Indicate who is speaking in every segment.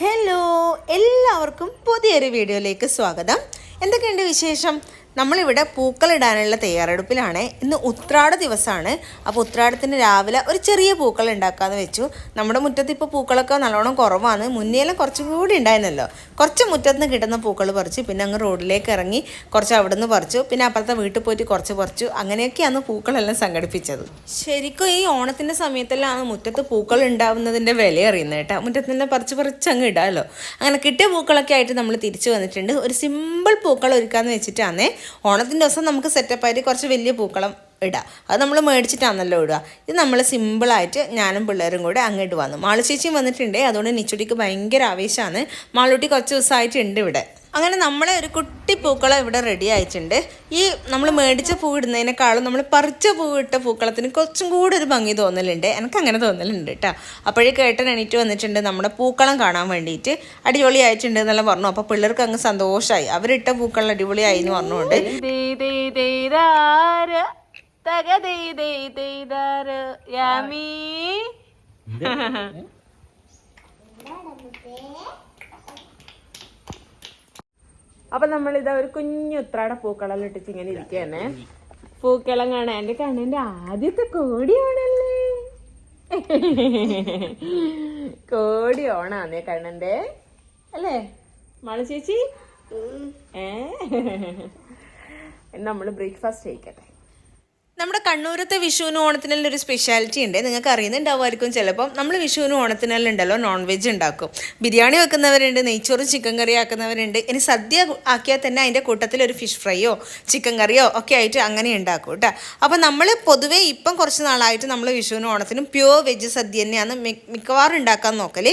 Speaker 1: Hello എല്ലാവർക്കും പുതിയൊരു വീഡിയോയിലേക്ക് സ്വാഗതം. എന്തൊക്കെയുണ്ട് വിശേഷം? നമ്മളിവിടെ പൂക്കളിടാനുള്ള തയ്യാറെടുപ്പിലാണ്. ഇന്ന് ഉത്രാട ദിവസമാണ്. അപ്പോൾ ഉത്രാടത്തിന് രാവിലെ ഒരു ചെറിയ പൂക്കൾ ഉണ്ടാക്കാമെന്ന് വെച്ചു. നമ്മുടെ മുറ്റത്ത് ഇപ്പോൾ പൂക്കളൊക്കെ നല്ലോണം കുറവാണ്. മുന്നേലും കുറച്ചും കൂടി ഉണ്ടായിരുന്നല്ലോ. കുറച്ച് മുറ്റത്ത് നിന്ന് കിട്ടുന്ന പൂക്കൾ പറിച്ചു പിന്നെ അങ്ങ് റോഡിലേക്ക് ഇറങ്ങി കുറച്ച് അവിടെ നിന്ന് പറിച്ചു. പിന്നെ അപ്പുറത്തെ വീട്ടിൽ പോയിട്ട് കുറച്ച് പറിച്ചു. അങ്ങനെയൊക്കെയാണ് പൂക്കളെല്ലാം സംഘടിപ്പിച്ചത്. ശരിക്കും ഈ ഓണത്തിന്റെ സമയത്തെല്ലാം മുറ്റത്ത് പൂക്കൾ ഉണ്ടാവുന്നതിന്റെ വില അറിയുന്നത് കേട്ടോ. മുറ്റത്ത് നിന്ന് പറിച്ച് പറിച്ച് അങ്ങ് ഇടാമല്ലോ. അങ്ങനെ കിട്ടിയ പൂക്കളൊക്കെ ആയിട്ട് നമ്മൾ തിരിച്ചു വന്നിട്ടുണ്ട്. ഒരു സിമ്പിൾ പൂക്കൾ ഒരുക്കാമെന്ന് വെച്ചിട്ടാണേ ഓണത്തിന്റെ ദിവസം നമുക്ക് സെറ്റപ്പായിട്ട് കുറച്ച് വലിയ പൂക്കളം ഇടാം. അത് നമ്മൾ മേടിച്ചിട്ടാണല്ലോ ഇടുക. ഇത് നമ്മൾ സിമ്പിളായിട്ട് ഞാനും പിള്ളേരും കൂടെ അങ്ങോട്ട് വന്നു. മാളു ചേച്ചിയും വന്നിട്ടുണ്ട് അതുകൊണ്ട് നിച്ചുടിക്ക് ഭയങ്കര ആവേശമാണ് മാളൂട്ടി കുറച്ച് ദിവസമായിട്ടുണ്ട് ഇവിടെ. അങ്ങനെ നമ്മളെ ഒരു കുട്ടി പൂക്കളം ഇവിടെ റെഡി ആയിട്ടുണ്ട്. ഈ നമ്മൾ മേടിച്ച പൂ ഇടുന്നതിനേക്കാളും നമ്മൾ പറിച്ച പൂ ഇട്ട പൂക്കളത്തിന് കുറച്ചും കൂടി ഒരു ഭംഗി തോന്നലുണ്ട്. എനിക്ക് അങ്ങനെ തോന്നലുണ്ട് കേട്ടോ അപ്പോഴേ കേട്ടൻ എണീറ്റ് വന്നിട്ടുണ്ട് നമ്മുടെ പൂക്കളം കാണാൻ വേണ്ടിയിട്ട്. അടിപൊളി ആയിട്ടുണ്ട് എന്നെല്ലാം പറഞ്ഞു. അപ്പോൾ പിള്ളേർക്ക് അങ്ങ് സന്തോഷമായി അവരിട്ട പൂക്കളം അടിപൊളിയായി എന്ന് പറഞ്ഞുകൊണ്ട്. അപ്പൊ നമ്മൾ ഇതാ ഒരു കുഞ്ഞു ഉത്രാട പൂക്കളം ഇട്ടിട്ട് ഇങ്ങനെ ഇരിക്കുകയാണ് പൂക്കളം കാണാൻ എന്റെ കണ്ണിന്റെ ആദ്യത്തെ കോടി ഓണല്ലേ? കോടി ഓണാന്നേ കണ്ണന്റെ അല്ലേ? മാളു ചേച്ചി? ഏ? നമ്മൾ ബ്രേക്ക്ഫാസ്റ്റ് കഴിക്കട്ടെ. നമ്മുടെ കണ്ണൂരത്തെ വിഷുവിനും ഓണത്തിനെല്ലാം ഒരു സ്പെഷ്യാലിറ്റി ഉണ്ട്. നിങ്ങൾക്ക് അറിയുന്നുണ്ടാവുമായിരിക്കും ചിലപ്പം. നമ്മൾ വിഷുവിനും ഓണത്തിനെല്ലാം ഉണ്ടല്ലോ നോൺ വെജ് ഉണ്ടാക്കും. ബിരിയാണി വെക്കുന്നവരുണ്ട് നെയ്ച്ചോറ് ചിക്കൻ കറി ആക്കുന്നവരുണ്ട്. ഇനി സദ്യ ആക്കിയാൽ തന്നെ അതിന്റെ കൂട്ടത്തിൽ ഒരു ഫിഷ് ഫ്രൈയോ ചിക്കൻ കറിയോ ഒക്കെ ആയിട്ട് അങ്ങനെ ഉണ്ടാക്കും കേട്ടോ. അപ്പോൾ നമ്മൾ പൊതുവേ ഇപ്പം കുറച്ച് നാളായിട്ട് നമ്മൾ വിഷുവിനും ഓണത്തിനും പ്യുവർ വെജ് സദ്യ തന്നെയാണ് മിക്കവാറും ഉണ്ടാക്കാൻ നോക്കൽ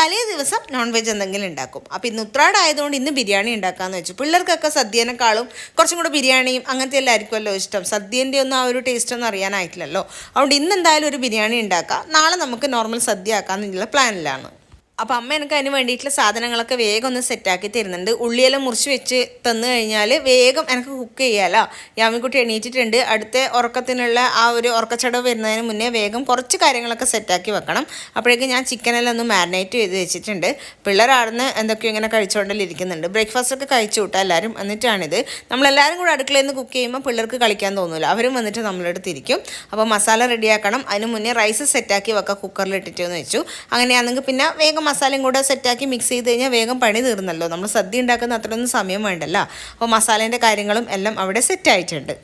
Speaker 1: തലേ ദിവസം നോൺ വെജ് എന്തെങ്കിലും ഉണ്ടാക്കും. അപ്പോൾ ഇന്ന് ഉത്രാടായതുകൊണ്ട് ഇന്ന് ബിരിയാണി ഉണ്ടാക്കാമെന്ന് വെച്ചു. പിള്ളേർക്കൊക്കെ സദ്യനേക്കാളും കുറച്ചും കൂടെ ബിരിയാണിയും അങ്ങനത്തെ എല്ലാം ആയിരിക്കുമല്ലോ ഇഷ്ടം. സദ്യേന്റെ ഒന്നും ആ ഒരു ടേസ്റ്റ് ഒന്നും അറിയാനായിട്ടില്ലല്ലോ. അതുകൊണ്ട് ഇന്ന് എന്തായാലും ഒരു ബിരിയാണി ഉണ്ടാക്കാം. നാളെ നമുക്ക് നോർമൽ സദ്യ ആക്കാമെന്നുള്ള പ്ലാനിലാണ് അപ്പോൾ അമ്മ എനിക്ക് അതിന് വേണ്ടിയിട്ടുള്ള സാധനങ്ങളൊക്കെ വേഗം ഒന്ന് സെറ്റാക്കി തരുന്നുണ്ട്. ഉള്ളിയെല്ലാം മുറിച്ച് വെച്ച് തന്നു കഴിഞ്ഞാൽ വേഗം എനിക്ക് കുക്ക് ചെയ്യാമല്ലോ യാമിക്കുട്ടി എണീറ്റിട്ടുണ്ട്. അടുത്ത ഉറക്കത്തിനുള്ള ആ ഒരു ഉറക്കച്ചടവ് വരുന്നതിന് മുന്നേ വേഗം കുറച്ച് കാര്യങ്ങളൊക്കെ സെറ്റാക്കി വെക്കണം. അപ്പോഴേക്കും ഞാൻ ചിക്കനെല്ലാം ഒന്ന് മാരിനേറ്റ് ചെയ്ത് വെച്ചിട്ടുണ്ട്. പിള്ളേരാടുന്ന് എന്തൊക്കെയോ ഇങ്ങനെ കഴിച്ചുകൊണ്ടല്ലേ ഇരിക്കുന്നുണ്ട്. ബ്രേക്ക്ഫാസ്റ്റ് ഒക്കെ കഴിച്ചു കൂട്ടാം എല്ലാവരും എന്നിട്ടാണിത് നമ്മളെല്ലാവരും കൂടെ അടുക്കളയിൽ നിന്ന് കുക്ക് ചെയ്യുമ്പോൾ പിള്ളേർക്ക് കളിക്കാൻ തോന്നില്ല അവരും വന്നിട്ട് നമ്മളെടുത്ത് ഇരിക്കും. അപ്പോൾ മസാല റെഡിയാക്കണം അതിന് മുന്നേ റൈസ് സെറ്റാക്കി വെക്കാം. കുക്കറിൽ ഇട്ടിട്ട് എന്ന് വെച്ചു. അങ്ങനെയാണെങ്കിൽ പിന്നെ വേഗം മസാലയും കൂടെ സെറ്റാക്കി മിക്സ് ചെയ്ത് കഴിഞ്ഞാൽ വേഗം പണി തീർന്നല്ലോ. നമ്മൾ സദ്യ ഉണ്ടാക്കുന്ന അത്രയൊന്നും സമയം വേണ്ടല്ലോ. അപ്പോൾ മസാലേന്റെ കാര്യങ്ങളും എല്ലാം അവിടെ സെറ്റായിട്ടുണ്ട്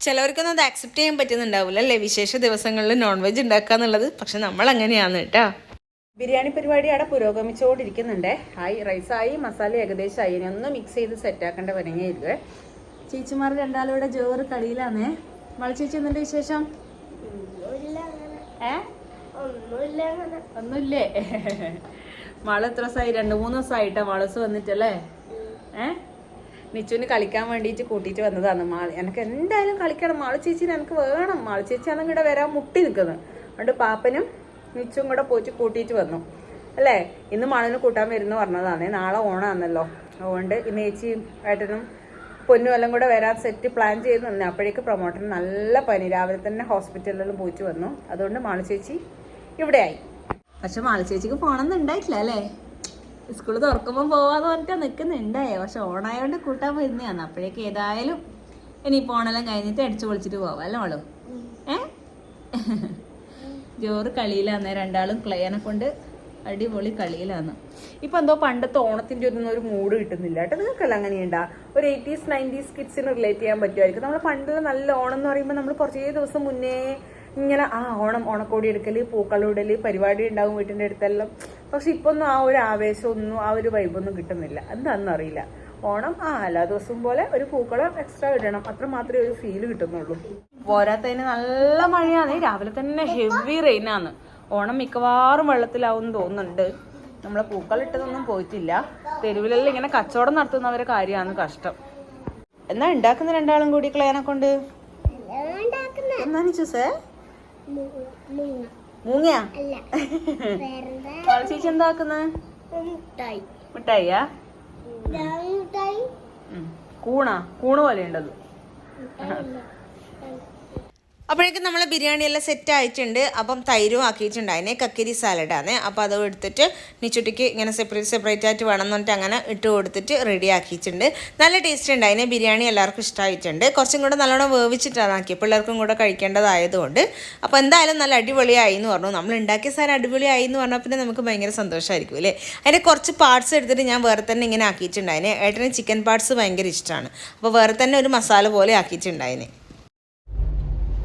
Speaker 1: ചിലവർക്കൊന്നും അത് ആക്സെപ്റ്റ് ചെയ്യാൻ പറ്റുന്നുണ്ടാവില്ല അല്ലേ? വിശേഷ ദിവസങ്ങളിൽ നോൺ വെജ് ഉണ്ടാക്കുക എന്നുള്ളത്. പക്ഷെ നമ്മൾ അങ്ങനെയാണ് കേട്ടോ. ബിരിയാണി പരിപാടി അവിടെ പുരോഗമിച്ചുകൊണ്ടിരിക്കുന്നുണ്ട്. ആയി റൈസായി മസാല ഏകദേശം ആയി. ഇനി ഒന്ന് മിക്സ് ചെയ്ത് സെറ്റാക്കേണ്ട പനിയായിരിക്കുവേ ചേച്ചിമാർ രണ്ടാളുടെ ജോറ് കളിയിലാന്നേ വളച്ചേച്ചി എന്നിട്ട് വിശേഷം? ഏ? ഒന്നുമില്ലേ മള എത്ര ദിവസമായി രണ്ട് മൂന്ന് ദിവസമായിട്ടാ മളസ് വന്നിട്ടല്ലേ? ഏ? നിച്ചുവിന് കളിക്കാൻ വേണ്ടിയിട്ട് കൂട്ടിയിട്ട് വന്നതാണ് മാൾ. എനിക്ക് എന്തായാലും കളിക്കണം. മാൾ ചേച്ചി എനിക്ക് വേണം. മാൾ ചേച്ചിയാണ് ഇങ്ങോട്ട് വരാൻ മുട്ടി നിൽക്കുന്നത് അതുകൊണ്ട് പാപ്പനും നിച്ചും കൂടെ പോയിട്ട് കൂട്ടിയിട്ട് വന്നു. അല്ലേ? ഇന്ന് മാളിന് കൂട്ടാൻ വരുന്നു പറഞ്ഞതാണ്. നാളെ ഓണാന്നല്ലോ അതുകൊണ്ട് ഇന്ന് ചേച്ചിയും ഏട്ടനും പൊന്നും എല്ലാം കൂടെ വരാൻ സെറ്റ് പ്ലാൻ ചെയ്ത് നിന്ന്. അപ്പോഴേക്ക് പ്രൊമോട്ടർ നല്ല പനി. രാവിലെ തന്നെ ഹോസ്പിറ്റലിലും പോയിട്ട് വന്നു. അതുകൊണ്ട് മാളു ചേച്ചി ഇവിടെ ആയി പക്ഷെ മാളച്ചേച്ചിക്ക് പോകണമെന്ന് ഉണ്ടായിട്ടില്ല അല്ലേ? സ്കൂൾ തുറക്കുമ്പോൾ പോവാന്ന് പറഞ്ഞിട്ട് നിൽക്കുന്നുണ്ടായേ പക്ഷെ ഓണായോണ്ട് കൂട്ടാൻ വരുന്നതാണ് അപ്പോഴേക്ക് ഏതായാലും ഇനി പോണെല്ലാം കഴിഞ്ഞിട്ട് അടിച്ചു പൊളിച്ചിട്ട് പോവാം. അല്ലേ മോളു? ഏ? ജോറ് കളിയിലാന്ന്. രണ്ടാളും ക്ലയനെ കൊണ്ട് അടിപൊളി കളിയിലാണ് ഇപ്പൊ എന്തോ പണ്ടത്തെ ഓണത്തിന്റെ ഒന്നും ഒരു മൂഡ് കിട്ടുന്നില്ല. കേട്ടോ നിങ്ങൾക്കല്ല അങ്ങനെയുണ്ടാ? ഒരു എയ്റ്റീസ് നയന്റീസ് കിഡ്സിന് റിലേറ്റ് ചെയ്യാൻ പറ്റുമായിരിക്കും. നമ്മൾ പണ്ടുള്ള നല്ല ഓണം എന്ന് പറയുമ്പോൾ നമ്മൾ കുറച്ചേ ദിവസം മുന്നേ ഇങ്ങനെ ആ ഓണം ഓണക്കോടി എടുക്കൽ പൂക്കളിടൽ പരിപാടി ഉണ്ടാവും വീട്ടിന്റെ അടുത്തെല്ലാം. പക്ഷെ ഇപ്പൊ ഒന്നും ആ ഒരു ആവേശമൊന്നും ആ ഒരു വൈബൊന്നും കിട്ടുന്നില്ല. എന്താണെന്ന് അറിയില്ല. ഓണം ആ എല്ലാ ദിവസവും പോലെ ഒരു പൂക്കളം എക്സ്ട്രാ ഇടണം. അത്ര മാത്രമേ ഒരു ഫീൽ കിട്ടുന്നുള്ളൂ. പോരാത്തതിന് നല്ല മഴയാണ്. രാവിലെ തന്നെ ഹെവി റെയിനാണ് ഓണം മിക്കവാറും വെള്ളത്തിലാവും തോന്നുന്നുണ്ട്. നമ്മളെ പൂക്കളിട്ടതൊന്നും പോയിട്ടില്ല. തെരുവിലെല്ലാം ഇങ്ങനെ കച്ചവടം നടത്തുന്നവരെ കാര്യമാണ് കഷ്ടം. എന്നാ ഉണ്ടാക്കുന്ന രണ്ടാളും കൂടി ക്ലയനെ കൊണ്ട്? എന്നാണ് ചൂസേ മൂങ്ങയാ? ചേച്ചി എന്താക്കുന്നത് മിഠായിയാ. കൂണാ? കൂണ് പോലെ ഉണ്ടത് അപ്പോഴേക്കും നമ്മൾ ബിരിയാണി എല്ലാം സെറ്റ് ആയിട്ടുണ്ട്. അപ്പം തൈരും ആക്കിയിട്ടുണ്ട്. അതിനെ കക്കരി സാലഡാണ് അപ്പോൾ അത് എടുത്തിട്ട് നിച്ചുട്ടിക്ക് ഇങ്ങനെ സെപ്പറേറ്റ് സെപ്പറേറ്റ് ആയിട്ട് വേണം എന്നിട്ട് അങ്ങനെ ഇട്ട് കൊടുത്തിട്ട് റെഡി ആക്കിയിട്ടുണ്ട്. നല്ല ടേസ്റ്റ് ഉണ്ട്. അതിനെ ബിരിയാണി എല്ലാവർക്കും ഇഷ്ടമായിട്ടുണ്ട് കുറച്ചും കൂടെ നല്ലോണം വേവിച്ചിട്ടാണ് ആക്കിയത് പിള്ളേർക്കും കൂടെ കഴിക്കേണ്ടതായതുകൊണ്ട്. അപ്പോൾ എന്തായാലും നല്ല അടിപൊളിയായി എന്ന് പറഞ്ഞു. നമ്മൾ ഉണ്ടാക്കിയ സാധനം അടിപൊളിയായി എന്ന് പറഞ്ഞാൽ പിന്നെ നമുക്ക് ഭയങ്കര സന്തോഷമായിരിക്കും അല്ലേ? അതിന്റെ കുറച്ച് പാർട്സ് എടുത്തിട്ട് ഞാൻ വേറെ തന്നെ ഇങ്ങനെ ആക്കിയിട്ടുണ്ട്. അതിന് ഏട്ടന് ചിക്കൻ പാർട്സ് ഭയങ്കര ഇഷ്ടമാണ് അപ്പോൾ വേറെ തന്നെ ഒരു മസാല പോലെ ആക്കിയിട്ടുണ്ട്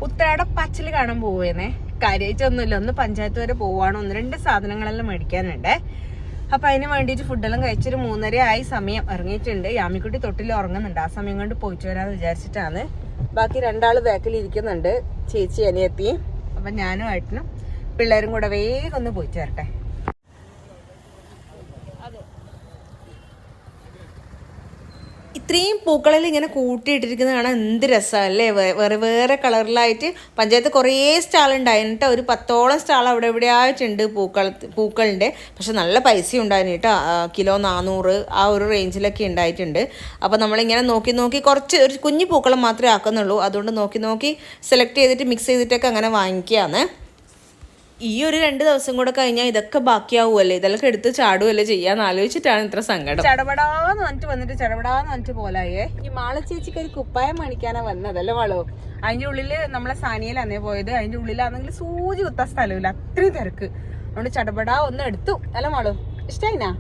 Speaker 1: ഉത്രാട പച്ചിൽ കാണാൻ പോവേനെ കാര്യമായിട്ടൊന്നുമില്ല ഒന്ന് പഞ്ചായത്ത് വരെ പോവാണ്. ഒന്ന് രണ്ട് സാധനങ്ങളെല്ലാം മേടിക്കാനുണ്ട്. അപ്പൊ അതിന് വേണ്ടിയിട്ട് ഫുഡെല്ലാം കഴിച്ചൊരു മൂന്നര ആയി സമയം ഇറങ്ങിയിട്ടുണ്ട്. യാമിക്കുട്ടി തൊട്ടിൽ ഉറങ്ങുന്നുണ്ട്. ആ സമയം കൊണ്ട് പോയിട്ട് വരാന്ന് വിചാരിച്ചിട്ടാണ്. ബാക്കി രണ്ടാൾ ബാക്കിൽ ഇരിക്കുന്നുണ്ട്. ചേച്ചി അനിയത്തി അപ്പൊ ഞാനും ഏട്ടനും പിള്ളേരും കൂടെ വേഗം ഒന്ന് പോയി വരട്ടെ. ഇത്രയും പൂക്കളിൽ ഇങ്ങനെ കൂട്ടിയിട്ടിരിക്കുന്നത് കാണാൻ എന്ത് അല്ലേ? വേറെ വേറെ കളറിലായിട്ട് പഞ്ചായത്ത് കുറേ സ്റ്റാൾ ഉണ്ടായിരുന്നു കേട്ടോ ഒരു പത്തോളം സ്റ്റാൾ അവിടെ ഇവിടെ ആയിട്ടുണ്ട് പൂക്കൾ പൂക്കളിന്റെ പക്ഷെ നല്ല പൈസ ഉണ്ടായിരുന്നു കേട്ടോ കിലോ നാനൂറ് ആ ഒരു റേഞ്ചിലൊക്കെ ഉണ്ടായിട്ടുണ്ട്. അപ്പോൾ നമ്മളിങ്ങനെ നോക്കി നോക്കി കുറച്ച് ഒരു കുഞ്ഞു പൂക്കളം മാത്രമേ ആക്കുന്നുള്ളൂ. അതുകൊണ്ട് നോക്കി നോക്കി സെലക്ട് ചെയ്തിട്ട് മിക്സ് ചെയ്തിട്ടൊക്കെ അങ്ങനെ വാങ്ങിക്കുകയാണ്. ഈ ഒരു രണ്ട് ദിവസം കൂടെ കഴിഞ്ഞാൽ ഇതൊക്കെ ബാക്കിയാവുമല്ലേ ഇതൊക്കെ എടുത്ത് ചാടുവല്ലേ ചെയ്യാന്ന് ആലോചിച്ചിട്ടാണ് ഇത്ര സങ്കടം. ചടപടാന്ന് വന്നിട്ട് വന്നിട്ട് ചടപടാന്ന് വന്നിട്ട് പോലായേ. ഈ മാള ചേച്ചിക്ക് ഒരു കുപ്പായം മേടിക്കാനാ വന്നതല്ലേ മാളോ അതിന്റെ ഉള്ളിൽ നമ്മളെ സാനിയലാന്നേ പോയത്. അതിന്റെ ഉള്ളിലാണെങ്കിൽ സൂചി കുത്താൻ സ്ഥലമില്ല. അത്രയും തിരക്ക്. അതുകൊണ്ട് ചടപടാ ഒന്ന് എടുത്തു. അല്ല മാളു? ഇഷ്ടായിനാ?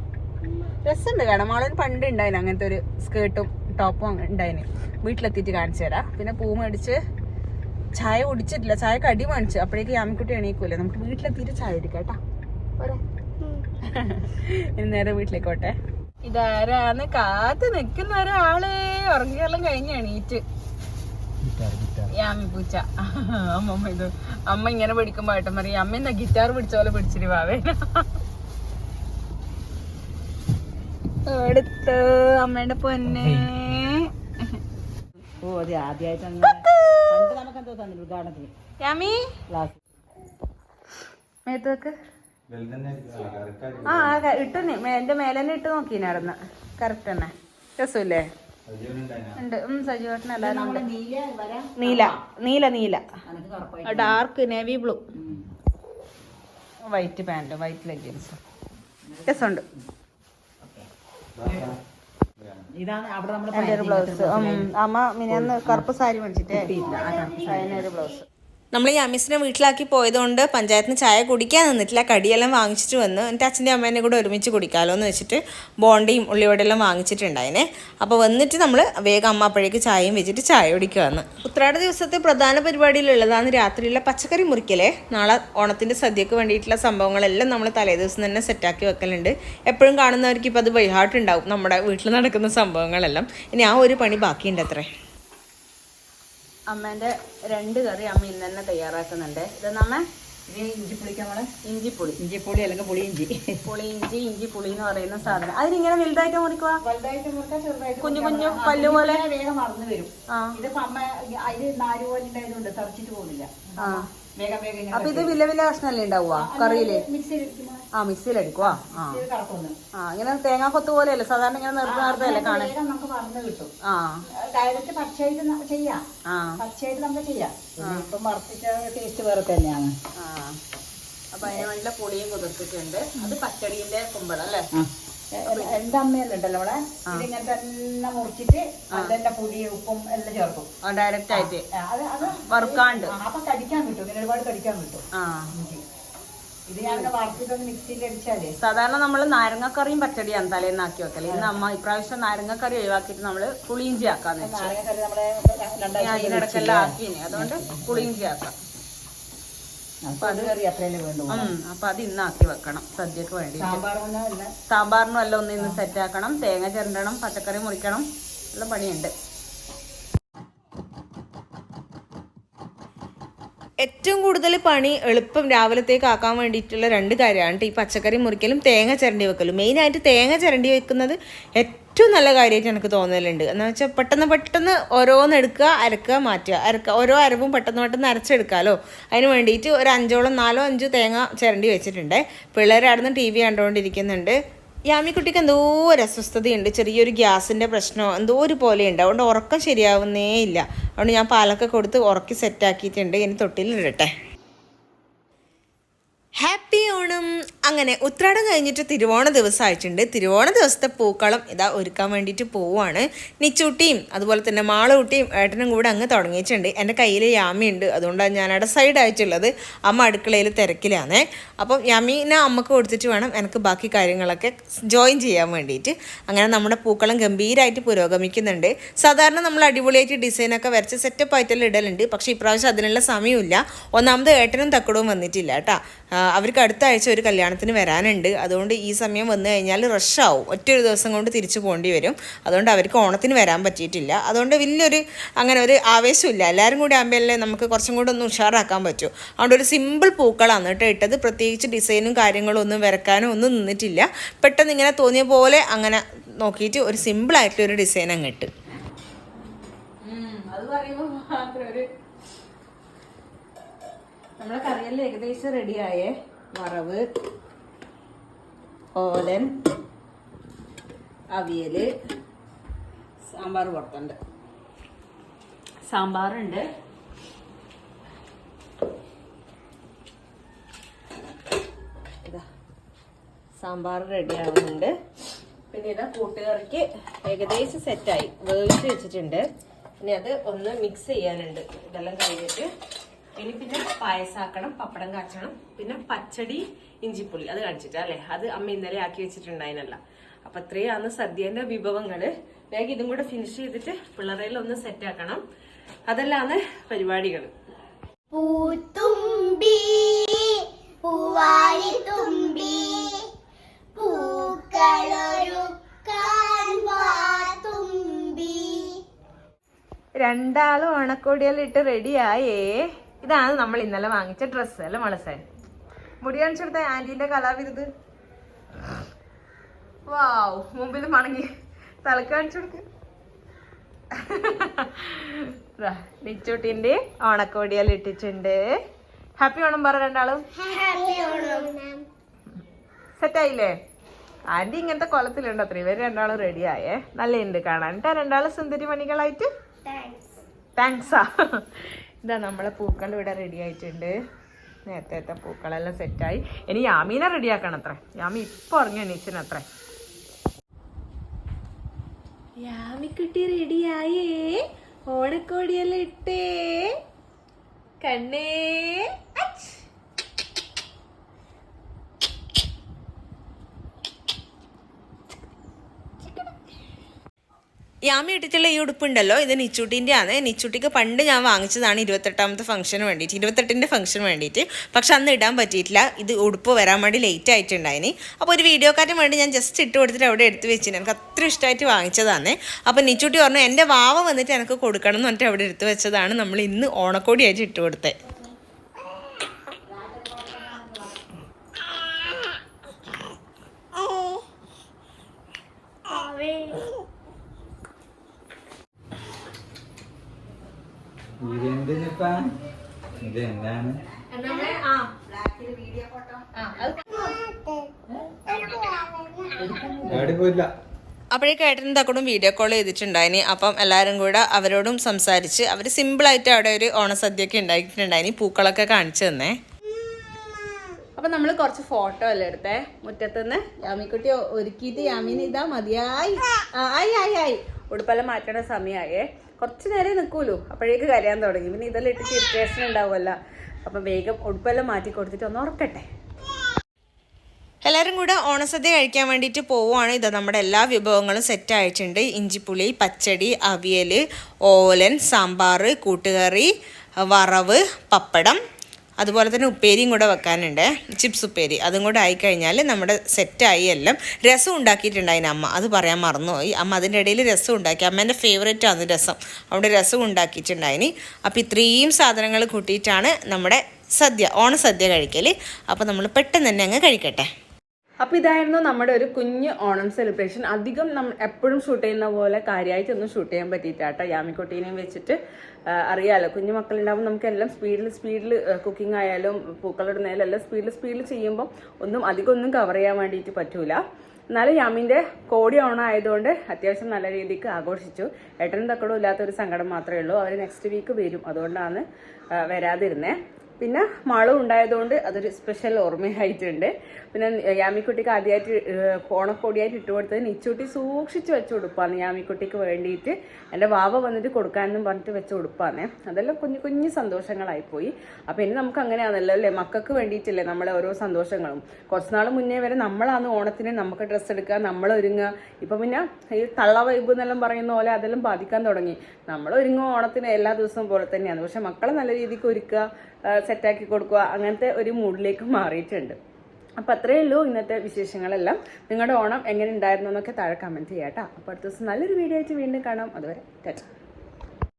Speaker 1: രസമുണ്ട് കാരണം മാളൻ പണ്ട് ഉണ്ടായിന് അങ്ങനത്തെ ഒരു സ്കേർട്ടും ടോപ്പും ഉണ്ടായിന്. വീട്ടിലെത്തിയിട്ട് കാണിച്ചു തരാം. പിന്നെ പൂ മേടിച്ച് ചായ കുടിച്ചിട്ടില്ല. ചായ കടി വാങ്ങിച്ചു. അപ്പോഴേക്ക് യാമിക്കുട്ടി എണീക്കൂല. നമുക്ക് വീട്ടിലെത്തിയിട്ട് ചായ കുടിക്കാം കേട്ടാ. ഇനി നേരെ വീട്ടിലേക്കോട്ടെ. ഇതാരാന്ന് കാത്ത് നിക്കുന്ന ഒരാൾ? ഉറങ്ങിയെല്ലാം കഴിഞ്ഞ് എണീറ്റ്. യാമി പൂച്ച. അമ്മമ്മ ഇത്. അമ്മ ഇങ്ങനെ പിടിക്കുമ്പോ ഏട്ടൻ പറയും അമ്മ എന്താ ഗിറ്റാർ പിടിച്ച പോലെ പിടിച്ചിട്ട് വാവേ. എടുത്ത് അമ്മയുടെ പൊന്നെ.
Speaker 2: ഓ അതെ ആദ്യമായിട്ട് അങ്ങനെ പണ്ട് നമുക്ക് എന്തോ തന്നില്ല ഉദ്ഘാടനത്തിന്
Speaker 1: യാമി
Speaker 2: ക്ലാസ്
Speaker 1: മേത്തോക്ക് ആ ആ, ഇട്ടു എന്റെ മേലെ തന്നെ ഇട്ട് നോക്കിനായിരുന്നു കറക്റ്റ് തന്നെ. രസമില്ലേ? ഉണ്ട്. ഉം സജീവേട്ടനല്ല?
Speaker 2: നമ്മളെ നീല വരാം.
Speaker 1: നീല. നീല നീല.
Speaker 2: എനിക്ക് കറുപ്പായി
Speaker 1: dark navy blue white pant white leggings രസമുണ്ട്.
Speaker 2: ഇതാണ് അവിടെ
Speaker 1: ഒരു ബ്ലൗസ്. അമ്മ മിനിയാന്ന് കറുപ്പ് സാരി മേടിച്ചിട്ടേ. അതിനൊരു ബ്ലൗസ്. നമ്മൾ ഈ അമിസിനെ വീട്ടിലാക്കി പോയതുകൊണ്ട് പഞ്ചായത്തിന് ചായ കുടിക്കാൻ നിന്നിട്ടില്ല കടിയെല്ലാം വാങ്ങിച്ചിട്ട് വന്നു. എന്റെ അച്ഛന്റെ അമ്മേനെ കൂടെ ഒരുമിച്ച് കുടിക്കാമല്ലോ എന്ന് വെച്ചിട്ട് ബോണ്ടിയും ഉള്ളിവടെല്ലാം വാങ്ങിച്ചിട്ടുണ്ടായിനെ. അപ്പോൾ വന്നിട്ട് നമ്മൾ വേഗം അമ്മ അപ്പോഴേക്ക് ചായയും വെച്ചിട്ട് ചായ കുടിക്കുവാന്ന്. ഉത്രാട ദിവസത്തെ പ്രധാന പരിപാടിയിലുള്ളതാണ് രാത്രിയിലെ പച്ചക്കറി മുറിക്കലേ. നാളെ ഓണത്തിന്റെ സദ്യക്ക് വേണ്ടിയിട്ടുള്ള സംഭവങ്ങളെല്ലാം നമ്മൾ തലേദിവസം തന്നെ സെറ്റാക്കി വെക്കലുണ്ട്. എപ്പോഴും കാണുന്നവർക്ക് ഇപ്പോൾ അത് വൈഹാട്ടുണ്ടാവും നമ്മുടെ വീട്ടിൽ നടക്കുന്ന സംഭവങ്ങളെല്ലാം. ഇനി ആ ഒരു പണി ബാക്കിയുണ്ട് അത്രേ. അമ്മേന്റെ രണ്ട് കറി അമ്മ ഇന്ന് തന്നെ തയ്യാറാക്കുന്നുണ്ട്. ഇതെന്നമ്മ
Speaker 2: ഇത് ഇഞ്ചി ഇഞ്ചിപ്പുളി
Speaker 1: ഇഞ്ചിപ്പുളി.
Speaker 2: ഇഞ്ചി പുളി അല്ലെങ്കിൽ പുളി ഇഞ്ചി.
Speaker 1: പുളി ഇഞ്ചി ഇഞ്ചി പുളി എന്ന് പറയുന്ന സാധനം. അതിനിങ്ങനെ വലുതായിട്ട് മുറിക്കുക
Speaker 2: വലുതായിട്ട് മുറിക്കാൻ ചെറുതായിട്ട്
Speaker 1: കുഞ്ഞു കുഞ്ഞു പല്ല് പോലെ?
Speaker 2: വേഗം മറന്നു വരും.
Speaker 1: ആ.
Speaker 2: ഇതിപ്പോ അമ്മ അതിൽ നാല് പോലെ ഉണ്ടായതുകൊണ്ട് തറച്ചിട്ട് പോകുന്നില്ല.
Speaker 1: ആ.
Speaker 2: വേഗം വേഗം
Speaker 1: അപ്പൊ ഇത് വില വില കഷ്ണല്ലേ ഉണ്ടാവുക? കറിയിൽ?
Speaker 2: മിക്സിയിൽ
Speaker 1: ആ മിക്സിയിലടിക്കുവാ ആ. ആ ഇങ്ങനെ തേങ്ങാ കൊത്ത് പോലെയല്ലേ? സാധാരണ ഇങ്ങനെ നിർത്തി നിർത്തല്ലേ കാണാൻ
Speaker 2: നമുക്ക് മറന്നു കിട്ടും.
Speaker 1: ആ.
Speaker 2: ഡയറക്റ്റ് പച്ചയായിട്ട് ചെയ്യാ.
Speaker 1: ആ.
Speaker 2: പച്ചയായിട്ട് നമുക്ക് ചെയ്യാം. ഇപ്പം വറുത്തിച്ച ടേസ്റ്റ് വേറെ തന്നെയാണ്.
Speaker 1: ആ. അപ്പൊ അതിന് നല്ല പൊടിയും കുതിർത്തിട്ടുണ്ട്. അത് പച്ചടിന്റെ കുമ്പളം അല്ലേ
Speaker 2: എന്റെ അമ്മയെല്ലാം അവിടെ ഇതിങ്ങനെ തന്നെ മുറിച്ചിട്ട് അതിന്റെ പുളി ഉപ്പും എല്ലാം ചേർക്കും.
Speaker 1: ഡയറക്റ്റ് ആയിട്ട്.
Speaker 2: അത് അത്
Speaker 1: വറുക്കാണ്ട്.
Speaker 2: അപ്പൊ കടിക്കാൻ കിട്ടും. ഇങ്ങനെ ഒരുപാട് കടിക്കാൻ കിട്ടും. ഇത് ഞാൻ വറുത്തിട്ടൊന്ന് മിക്സിയിൽ അടിച്ചാലേ.
Speaker 1: സാധാരണ നമ്മൾ നാരങ്ങക്കറിയും പച്ചടിയാണ് തലേന്നാക്കി വെക്കൽ. ഇന്ന് അമ്മ ഇപ്രാവശ്യം നാരങ്ങക്കറി ഒഴിവാക്കിയിട്ട് നമ്മൾ പുളിയിഞ്ചി ആക്കാന്ന് വെച്ചു.
Speaker 2: നാരങ്ങക്കറി രണ്ടാഴ്ച
Speaker 1: അതുകൊണ്ട് പുളിയിഞ്ചി ആക്കാം.
Speaker 2: അപ്പൊ അത്
Speaker 1: ഇന്നാക്കി വെക്കണം. സദ്യക്ക് വേണ്ടി
Speaker 2: സാമ്പാർ വന്നല്ല
Speaker 1: സാമ്പാറിനും എല്ലാം ഒന്ന് ഇന്ന് സെറ്റ് ആക്കണം തേങ്ങ ചിരണ്ടണം പച്ചക്കറി മുറിക്കണം. ഉള്ള പണിയുണ്ട്. ഏറ്റവും കൂടുതൽ പണി എളുപ്പം രാവിലത്തേക്ക് ആക്കാൻ വേണ്ടിയിട്ടുള്ള രണ്ട് കാര്യമാണ്. ഈ പച്ചക്കറി മുറിക്കലും തേങ്ങ ചിരണ്ടി വെക്കലും. മെയിനായിട്ട് തേങ്ങ ചിരണ്ടി വെക്കുന്നത് ഏറ്റവും നല്ല കാര്യമായിട്ട് എനിക്ക് തോന്നലുണ്ട്. എന്ന് വെച്ചാൽ പെട്ടെന്ന് പെട്ടെന്ന് ഓരോന്ന് എടുക്കുക അരക്കുക മാറ്റുക. അരക്കുക ഓരോ അരവും പെട്ടെന്ന് പെട്ടെന്ന് അരച്ചെടുക്കാമല്ലോ അതിന് വേണ്ടിയിട്ട് ഒരു അഞ്ചോളം നാലോ അഞ്ചോ തേങ്ങ ചിരണ്ടി വെച്ചിട്ടുണ്ട്. പിള്ളേർ അവിടുന്ന് ടി വി കണ്ടുകൊണ്ടിരിക്കുന്നുണ്ട് യാമിക്കുട്ടിക്ക് എന്തോ ഒരു അസ്വസ്ഥതയുണ്ട്. ചെറിയൊരു ഗ്യാസിന്റെ പ്രശ്നമോ എന്തോ ഒരു പോലെയുണ്ട്. അതുകൊണ്ട് ഉറക്കം ശരിയാവുന്നേ ഇല്ല അതുകൊണ്ട് ഞാൻ പാലൊക്കെ കൊടുത്ത് ഉറക്കി സെറ്റാക്കിയിട്ടുണ്ട് ഇനി തൊട്ടിലിടട്ടെ. ഹാപ്പി ഓണം. അങ്ങനെ ഉത്രാടം കഴിഞ്ഞിട്ട് തിരുവോണ ദിവസം ആയിട്ടുണ്ട് തിരുവോണ ദിവസത്തെ പൂക്കളം ഇതാ ഒരുക്കാൻ വേണ്ടിയിട്ട് പോവുകയാണ് നിച്ചൂട്ടിയും അതുപോലെ തന്നെ മാളൂട്ടിയും ഏട്ടനും കൂടെ അങ്ങ് തുടങ്ങിയിട്ടുണ്ട്. എന്റെ കയ്യിൽ യാമിയുണ്ട്. അതുകൊണ്ടാണ് ഞാൻ അവിടെ സൈഡ് ആയിട്ടുള്ളത് അമ്മ അടുക്കളയിൽ തിരക്കിലാണേ. അപ്പം യാമീനെ അമ്മയ്ക്ക് കൊടുത്തിട്ട് വേണം എനിക്ക് ബാക്കി കാര്യങ്ങളൊക്കെ ജോയിൻ ചെയ്യാൻ വേണ്ടിയിട്ട്. അങ്ങനെ നമ്മുടെ പൂക്കളം ഗംഭീരമായിട്ട് പുരോഗമിക്കുന്നുണ്ട്. സാധാരണ നമ്മൾ അടിപൊളിയായിട്ട് ഡിസൈനൊക്കെ വരച്ച് സെറ്റപ്പ് ആയിട്ടെല്ലാം ഇടലുണ്ട്. പക്ഷേ ഇപ്രാവശ്യം അതിനുള്ള സമയമില്ല. ഒന്നാമത് ഏട്ടനും തക്കടവും വന്നിട്ടില്ല കേട്ടോ. അവർക്ക് അടുത്ത ആഴ്ച ഒരു കല്യാണത്തിന് വരാനുണ്ട്. അതുകൊണ്ട് ഈ സമയം വന്നു കഴിഞ്ഞാൽ റഷാവും ഒറ്റൊരു ദിവസം കൊണ്ട് തിരിച്ചു പോകേണ്ടി വരും. അതുകൊണ്ട് അവർക്ക് ഓണത്തിന് വരാൻ പറ്റിയിട്ടില്ല. അതുകൊണ്ട് വലിയൊരു അങ്ങനെ ഒരു ആവേശമില്ല എല്ലാവരും കൂടി ആകുമ്പോഴല്ലേ നമുക്ക് കുറച്ചും കൂടെ ഒന്ന് ഉഷാറാക്കാൻ പറ്റൂ. അതുകൊണ്ട് ഒരു സിമ്പിൾ പൂക്കളാണ് കേട്ടോ ഇട്ടത്. പ്രത്യേകിച്ച് ഡിസൈനും കാര്യങ്ങളും ഒന്നും വരക്കാനോ ഒന്നും നിന്നിട്ടില്ല. പെട്ടെന്ന് ഇങ്ങനെ തോന്നിയ പോലെ അങ്ങനെ നോക്കിയിട്ട് ഒരു സിമ്പിളായിട്ടുള്ള ഒരു ഡിസൈൻ അങ്ങ് ഇട്ട്. അത് പറയുമ്പോൾ മാത്രം ഒരു നമ്മളെ കറിയെല്ലാം ഏകദേശം റെഡിയായേ വറവ് ഓലൻ അവിയൽ സാമ്പാർ പുറത്തുണ്ട് സാമ്പാറുണ്ട്. സാമ്പാർ റെഡി ആവുന്നുണ്ട്. പിന്നെ ഇതാ കൂട്ടുകറിക്ക് ഏകദേശം സെറ്റായി വേവിച്ച് വെച്ചിട്ടുണ്ട്. പിന്നെ അത് ഒന്ന് മിക്സ് ചെയ്യാനുണ്ട്. ഇതെല്ലാം കഴിഞ്ഞിട്ട് ഇനി പിന്നെ പായസാക്കണം പപ്പടം കാച്ചണം പിന്നെ പച്ചടി ഇഞ്ചിപ്പുളി. അത് കാണിച്ചിട്ടാ അല്ലേ? അത് അമ്മ ഇന്നലെ ആക്കി വെച്ചിട്ടുണ്ടായിരുന്നല്ല അപ്പൊ ഇത്രയാണ് സദ്യന്റെ വിഭവങ്ങൾ. വേഗം ഇതും കൂടെ ഫിനിഷ് ചെയ്തിട്ട് പിള്ളറയിൽ ഒന്ന് സെറ്റ് ആക്കണം. അതെല്ലാന്ന് പരിപാടികൾ
Speaker 3: പൂത്തുമ്പി തുമ്പി തുമ്പി.
Speaker 1: രണ്ടാളും ഓണക്കോടിയെല്ലാം ഇട്ട് റെഡിയായേ ഇതാണ് നമ്മൾ ഇന്നലെ വാങ്ങിച്ച ഡ്രസ്സ് അല്ലേ മളസേ? മുടി കാണിച്ചെടുത്ത ആന്റീന്റെ കലാവിരുത്. വാവ് മുമ്പിൽ മണങ്ങി. തലക്ക് കാണിച്ചു കൊടുക്ക് നിച്ചൂട്ടിന്റെ ഓണക്കോടിയെല്ലാം ഇട്ടിട്ടുണ്ട്. ഹാപ്പി ഓണം പറ രണ്ടാളും. സെറ്റായില്ലേ ആന്റി ഇങ്ങനത്തെ കൊലത്തിലുണ്ട് അത്ര ഇവർ രണ്ടാളും റെഡിയായേ നല്ലുണ്ട് കാണാൻ. കേട്ടോ രണ്ടാളും സുന്ദരി മണികളായിട്ട്
Speaker 3: താങ്ക്സ്
Speaker 1: താങ്ക്സാ ഇതാ നമ്മളെ പൂക്കൾ ഇവിടെ റെഡി ആയിട്ടുണ്ട്. നേരത്തെ പൂക്കളെല്ലാം സെറ്റായി ഇനി യാമീനെ റെഡിയാക്കണം അത്ര യാമി ഇപ്പൊ ഉറങ്ങി അത്ര യാമിക്കുട്ടി റെഡിയായേ ഓണക്കോടിയെല്ലാം ഇട്ടേ. കണ്ണേ. അച്ച്. യാമി ഇട്ടിട്ടുള്ള ഈ ഉടുപ്പുണ്ടല്ലോ ഇത് നിച്ചൂട്ടിന്റെ ആണ് നിച്ചൂട്ടിക്ക് പണ്ട് ഞാൻ വാങ്ങിച്ചതാണ് ഇരുപത്തെട്ടാമത്തെ ഫംഗ്ഷന് വേണ്ടിയിട്ട് ഇരുപത്തെട്ടിന്റെ ഫംഗ്ഷന് വേണ്ടിയിട്ട്. പക്ഷെ അന്ന് ഇടാൻ പറ്റിയിട്ടില്ല. ഇത് ഉടുപ്പ് വരാൻ വേണ്ടി ലേറ്റ് ആയിട്ടുണ്ടായിനി. അപ്പോൾ ഒരു വീഡിയോക്കാരന് വേണ്ടി ഞാൻ ജസ്റ്റ് ഇട്ട് കൊടുത്തിട്ട് അവിടെ എടുത്ത് വെച്ചിന്. എനിക്ക് അത്ര ഇഷ്ടമായിട്ട് വാങ്ങിച്ചതാണ്. അപ്പോൾ നിച്ചൂട്ടി പറഞ്ഞു എന്റെ വാവ വന്നിട്ട് എനിക്ക് കൊടുക്കണം എന്ന് പറഞ്ഞിട്ട് അവിടെ എടുത്ത് വെച്ചതാണ് നമ്മൾ ഇന്ന് ഓണക്കോടിയായിട്ട് ഇട്ട് കൊടുത്തത്.
Speaker 4: ഇത് എന്താണ് എവിടെ പോയില്ല
Speaker 1: അപ്പോഴേക്കും ഏട്ടനും തക്കടും വീഡിയോ കോൾ ചെയ്തിട്ടുണ്ടായിനി. അപ്പം എല്ലാവരും കൂടെ അവരോടും സംസാരിച്ച് അവർ സിമ്പിളായിട്ട് അവിടെ ഒരു ഓണസദ്യയൊക്കെ ഉണ്ടാക്കിയിട്ടുണ്ടായിനി. പൂക്കളൊക്കെ കാണിച്ചു തന്നേ. അപ്പം നമ്മൾ കുറച്ച് ഫോട്ടോ അല്ലേ എടുത്തേ? മുറ്റത്തുനിന്ന് യാമിക്കുട്ടി ഒരുക്കിയിട്ട് യാമിന് ഇതാ മതിയായി. ആയി ആയി ആയി. ഉടുപ്പെല്ലാം മാറ്റേണ്ട സമയമായേ. കുറച്ച് നേരം നിൽക്കുമല്ലോ. അപ്പോഴേക്ക് കരയാൻ തുടങ്ങി. പിന്നെ ഇതെല്ലാം ഇട്ടിട്ട് ഇറിറ്റേഷൻ ഉണ്ടാവുമല്ലോ. അപ്പം വേഗം ഉടുപ്പെല്ലാം മാറ്റി കൊടുത്തിട്ട് ഒന്ന് ഉറക്കട്ടെ. എല്ലാവരും കൂടെ ഓണസദ്യ കഴിക്കാൻ വേണ്ടിയിട്ട് പോവുകയാണ്. ഇത് നമ്മുടെ എല്ലാ വിഭവങ്ങളും സെറ്റ് ആയിട്ടുണ്ട്. ഇഞ്ചിപ്പുളി പച്ചടി അവിയൽ ഓലൻ സാമ്പാർ കൂട്ടുകറി വറവ് പപ്പടം അതുപോലെ തന്നെ ഉപ്പേരിയും കൂടെ വെക്കാനുണ്ട്. ചിപ്സ് ഉപ്പേരി. അതും കൂടെ ആയിക്കഴിഞ്ഞാൽ നമ്മുടെ സെറ്റായി എല്ലാം രസം ഉണ്ടാക്കിയിട്ടുണ്ടായിന് അമ്മ. അത് പറയാൻ മറന്നുപോയി. അമ്മ അതിന്റെ ഇടയിൽ രസം ഉണ്ടാക്കി. അമ്മേന്റെ ഫേവറേറ്റ് ആണ് രസം. അവിടെ രസം ഉണ്ടാക്കിയിട്ടുണ്ടായിന് അപ്പോൾ ഇത്രയും സാധനങ്ങൾ കൂട്ടിയിട്ടാണ് നമ്മുടെ സദ്യ ഓണ സദ്യ കഴിക്കൽ അപ്പോൾ നമ്മൾ പെട്ടെന്ന് തന്നെ അങ്ങ് കഴിക്കട്ടെ.
Speaker 5: അപ്പോൾ ഇതായിരുന്നു നമ്മുടെ ഒരു കുഞ്ഞ് ഓണം സെലിബ്രേഷൻ അധികം നമ്മൾ എപ്പോഴും ഷൂട്ട് ചെയ്യുന്ന പോലെ കാര്യമായിട്ടൊന്നും ഷൂട്ട് ചെയ്യാൻ പറ്റിയിട്ടാട്ടോ യാമിക്കുട്ടീനെയും വെച്ചിട്ട് അറിയാലോ. കുഞ്ഞു മക്കളുണ്ടാകുമ്പോൾ നമുക്കെല്ലാം സ്പീഡിൽ സ്പീഡിൽ കുക്കിംഗ് ആയാലും പൂക്കളിടുന്നതിലും എല്ലാം സ്പീഡിൽ സ്പീഡിൽ ചെയ്യുമ്പോൾ ഒന്നും അധികം ഒന്നും കവർ ചെയ്യാൻ വേണ്ടിയിട്ട് പറ്റൂല. എന്നാലും യാമിന്റെ കോടി ഓണം ആയതുകൊണ്ട് അത്യാവശ്യം നല്ല രീതിക്ക് ആഘോഷിച്ചു. ഏട്ടനും തക്കടും ഇല്ലാത്തൊരു സങ്കടം മാത്രമേ ഉള്ളൂ. അവർ നെക്സ്റ്റ് വീക്ക് വരും. അതുകൊണ്ടാണ് വരാതിരുന്നത് വരാതിരുന്നേ. പിന്നെ മാളും ഉണ്ടായതുകൊണ്ട് അതൊരു സ്പെഷ്യൽ ഓർമ്മയായിട്ടുണ്ട്. പിന്നെ യാമിക്കുട്ടിക്ക് ആദ്യമായിട്ട് ഓണക്കോടിയായിട്ട് ഇട്ട് കൊടുത്തത് നിച്ചൂട്ടി സൂക്ഷിച്ച് വെച്ച് കൊടുപ്പാന്ന് യാമിക്കുട്ടിക്ക് വേണ്ടിയിട്ട്. എന്റെ വാവ വന്നിട്ട് കൊടുക്കാനെന്നും പറഞ്ഞിട്ട് വെച്ച് ഉടുപ്പാണ്. അതെല്ലാം കുഞ്ഞു കുഞ്ഞു സന്തോഷങ്ങളായിപ്പോയി. അപ്പോൾ ഇനി നമുക്ക് അങ്ങനെയാണല്ലോ അല്ലേ? മക്കൾക്ക് വേണ്ടിയിട്ടില്ലേ നമ്മളെ ഓരോ സന്തോഷങ്ങളും. കുറച്ച് നാൾ മുന്നേ വരെ നമ്മളാണ് ഓണത്തിന് നമുക്ക് ഡ്രസ്സ് എടുക്കുക നമ്മൾ ഒരുങ്ങുക. ഇപ്പം പിന്നെ ഈ തള്ള വൈബ് എന്നെല്ലാം പറയുന്ന പോലെ അതെല്ലാം ബാധിക്കാൻ തുടങ്ങി. നമ്മൾ ഒരുങ്ങുക ഓണത്തിന് എല്ലാ ദിവസവും പോലെ തന്നെയാണ്. പക്ഷെ മക്കളെ നല്ല രീതിക്ക് ഒരുക്കുക സെറ്റാക്കി കൊടുക്കുക അങ്ങനത്തെ ഒരു മൂഡിലേക്ക് മാറിയിട്ടുണ്ട്. അപ്പം അത്രയേ ഉള്ളൂ ഇന്നത്തെ വിശേഷങ്ങളെല്ലാം. നിങ്ങളുടെ ഓണം എങ്ങനെ ഉണ്ടായിരുന്നു എന്നൊക്കെ താഴെ കമന്റ് ചെയ്യാം കേട്ടോ. അപ്പോൾ അടുത്ത ദിവസം നല്ലൊരു വീഡിയോ ആയിട്ട് വീണ്ടും കാണാം. അതുവരെ ടാറ്റ.